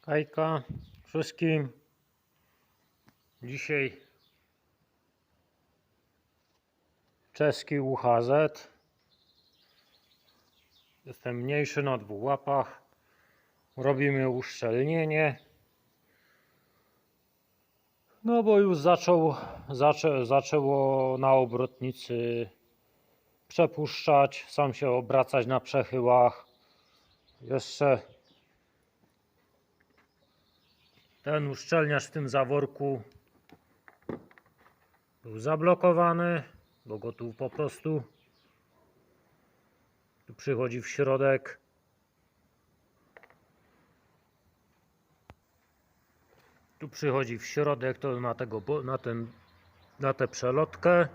Kajka wszystkim. Dzisiaj czeski UHZ. Jestem mniejszy na dwóch łapach. Robimy uszczelnienie. No bo już zaczął, zaczę, zaczęło na obrotnicy przepuszczać, sam się obracać na przechyłach. Jeszcze ten uszczelniacz w tym zaworku był zablokowany, bo go tu po prostu tu przychodzi w środek. Tu przychodzi w środek, to na tego, na ten, na tę przelotkę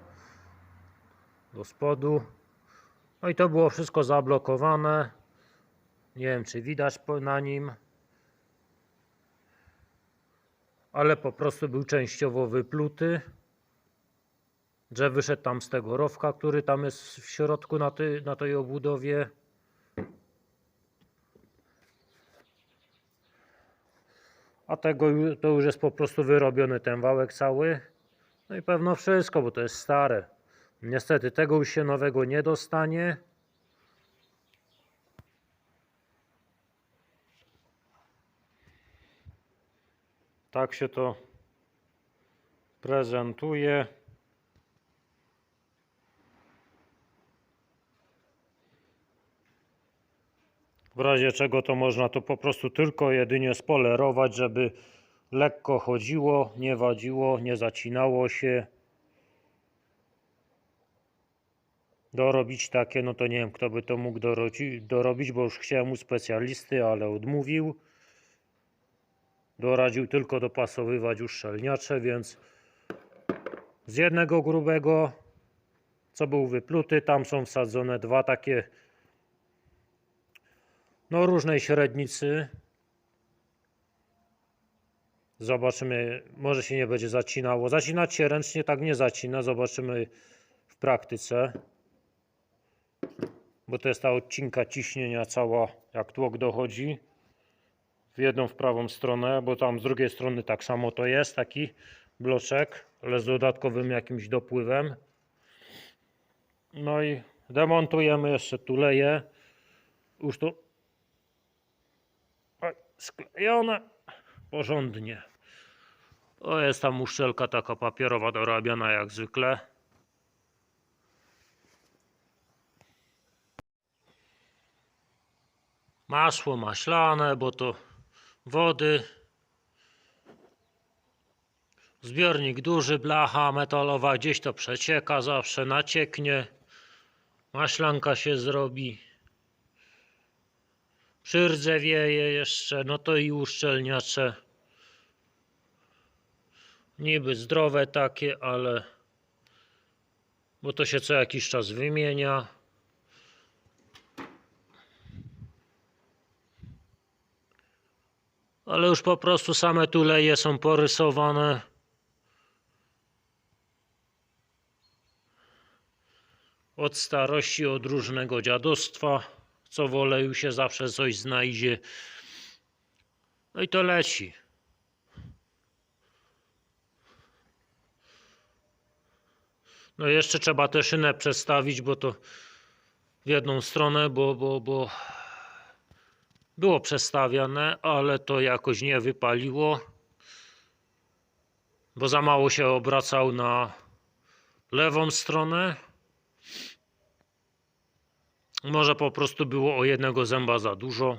do spodu. No i to było wszystko zablokowane. Nie wiem, czy widać na nim, ale po prostu był częściowo wypluty, że wyszedł tam z tego rowka, który tam jest w środku na, tej na tej obudowie. A tego to już jest po prostu wyrobiony ten wałek cały. No i pewno wszystko, bo to jest stare. Niestety tego już się nowego nie dostanie. Tak się to prezentuje. W razie czego to można to po prostu tylko jedynie spolerować, żeby lekko chodziło, nie wadziło, nie zacinało się. Dorobić takie, no to nie wiem kto by to mógł dorobić, bo już chciałem u specjalisty, ale odmówił. Doradził tylko dopasowywać uszczelniacze, więc z jednego grubego, co był wypluty, tam są wsadzone dwa takie no różnej średnicy. Zobaczymy, może się nie będzie zacinało. Zacinać się ręcznie tak nie zacina, zobaczymy w praktyce. Bo to jest ta odcinka ciśnienia cała, jak tłok dochodzi w jedną, w prawą stronę, bo tam z drugiej strony tak samo to jest, taki bloczek, ale z dodatkowym jakimś dopływem. No i demontujemy jeszcze tuleje. Już Oj, sklejone porządnie. To jest tam uszczelka taka papierowa dorabiana jak zwykle. Masło maślane, bo to wody. Zbiornik duży, blacha metalowa, gdzieś to przecieka, zawsze nacieknie. Maślanka się zrobi. Przy wieje jeszcze, no to i uszczelniacze. Niby zdrowe takie, ale bo to się co jakiś czas wymienia. Ale już po prostu same tuleje są porysowane. Od starości, od różnego dziadostwa. Co w oleju się zawsze coś znajdzie. No i to leci. No jeszcze trzeba tę szynę przestawić, bo to w jedną stronę, bo, bo, bo było przestawiane, ale to jakoś nie wypaliło, bo za mało się obracał na lewą stronę. Może po prostu było o jednego zęba za dużo.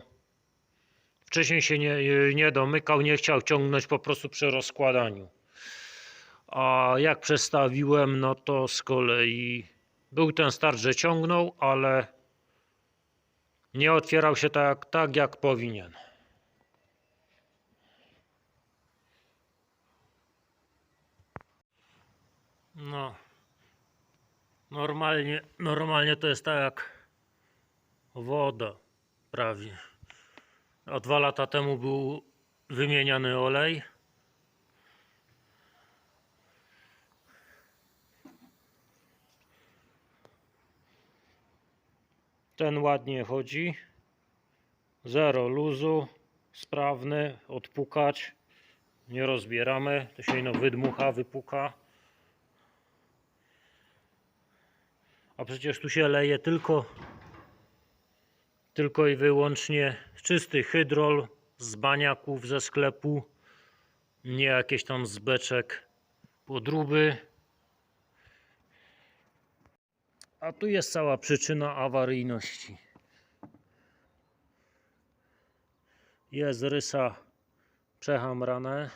Wcześniej się nie, nie domykał, nie chciał ciągnąć po prostu przy rozkładaniu. A jak przestawiłem, no to z kolei był ten start, że ciągnął, ale nie otwierał się tak, tak jak powinien. No. Normalnie, normalnie to jest tak jak woda prawie. A dwa lata temu był wymieniany olej. Ten ładnie chodzi. Zero luzu. sprawny, odpukać. Nie rozbieramy, to się ino wydmucha, wypuka. A przecież tu się leje tylko tylko i wyłącznie czysty hydrol z baniaków ze sklepu, nie jakieś tam z beczek podróby. A tu jest cała przyczyna awaryjności. Jest rysa przehamrane.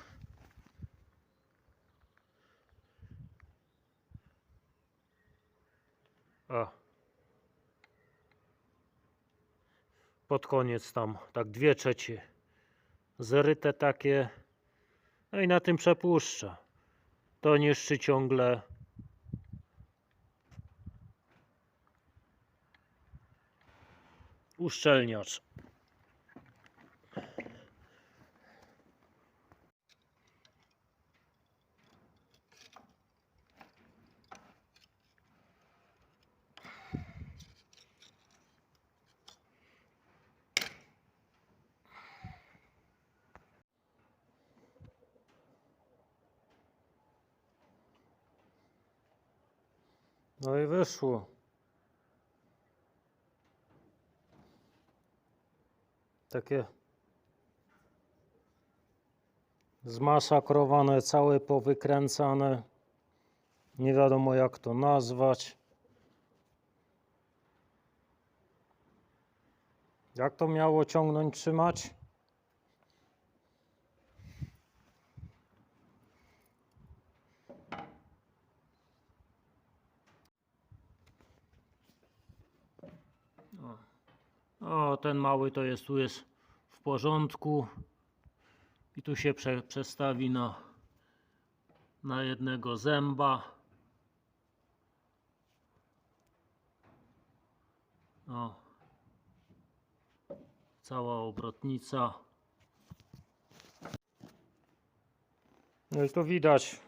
O. Pod koniec tam, tak dwie trzecie zryte takie. No i na tym przepuszcza. To niszczy ciągle uszczelniacz. No i wyszło. Takie zmasakrowane, całe powykręcane. Nie wiadomo jak to nazwać. Jak to miało ciągnąć, trzymać? O, ten mały to jest tu jest w porządku. I tu się prze, przestawi na, na jednego zęba. O. Cała obrotnica. No i tu widać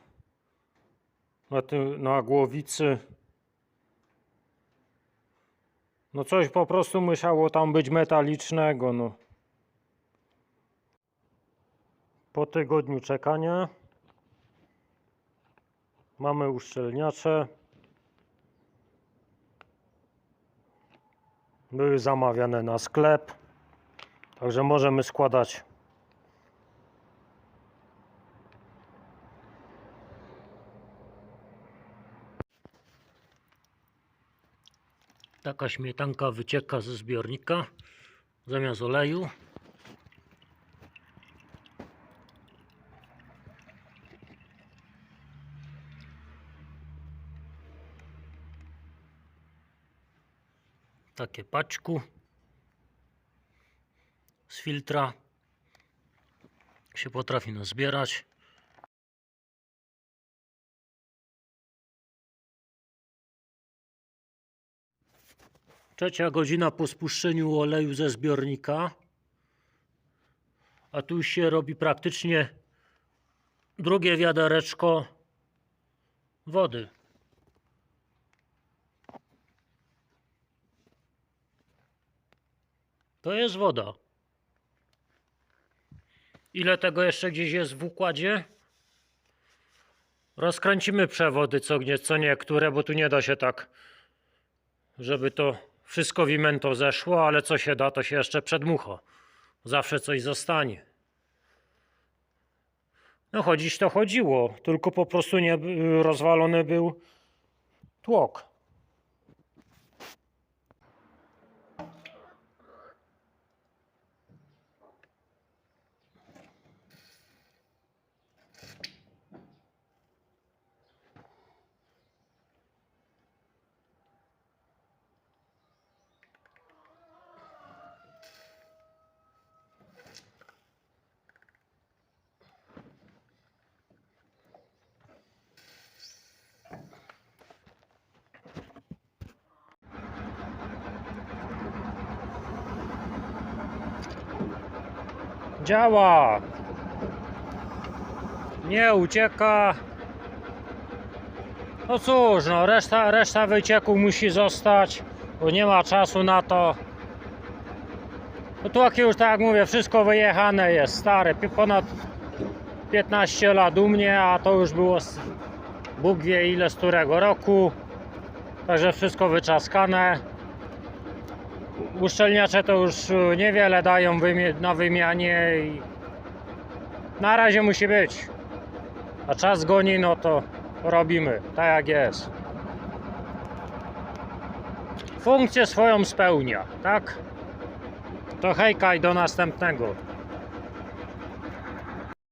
na, tym, na głowicy no coś po prostu musiało tam być metalicznego, no. Po tygodniu czekania mamy uszczelniacze. Były zamawiane na sklep, także możemy składać Taka śmietanka wycieka ze zbiornika zamiast oleju. Takie paczku z filtra się potrafi nazbierać. Trzecia godzina po spuszczeniu oleju ze zbiornika. A tu się robi praktycznie drugie wiadereczko wody. To jest woda. Ile tego jeszcze gdzieś jest w układzie? Rozkręcimy przewody co, nie, co niektóre, bo tu nie da się tak, żeby to wszystko w imento zeszło, ale co się da, to się jeszcze przedmucha. Zawsze coś zostanie. No chodzić to chodziło, tylko po prostu nie rozwalony był tłok. Działa. Nie ucieka. No cóż, no reszta, reszta wycieku musi zostać, bo nie ma czasu na to. No tłoki już tak jak mówię, wszystko wyjechane jest, stare, ponad 15 lat u mnie, a to już było z Bóg wie ile z którego roku. Także wszystko wyczaskane. Uszczelniacze to już y, niewiele dają na wymianie i na razie musi być. A czas goni, no to robimy, tak jak jest. Funkcję swoją spełnia, tak? To hejka i do następnego.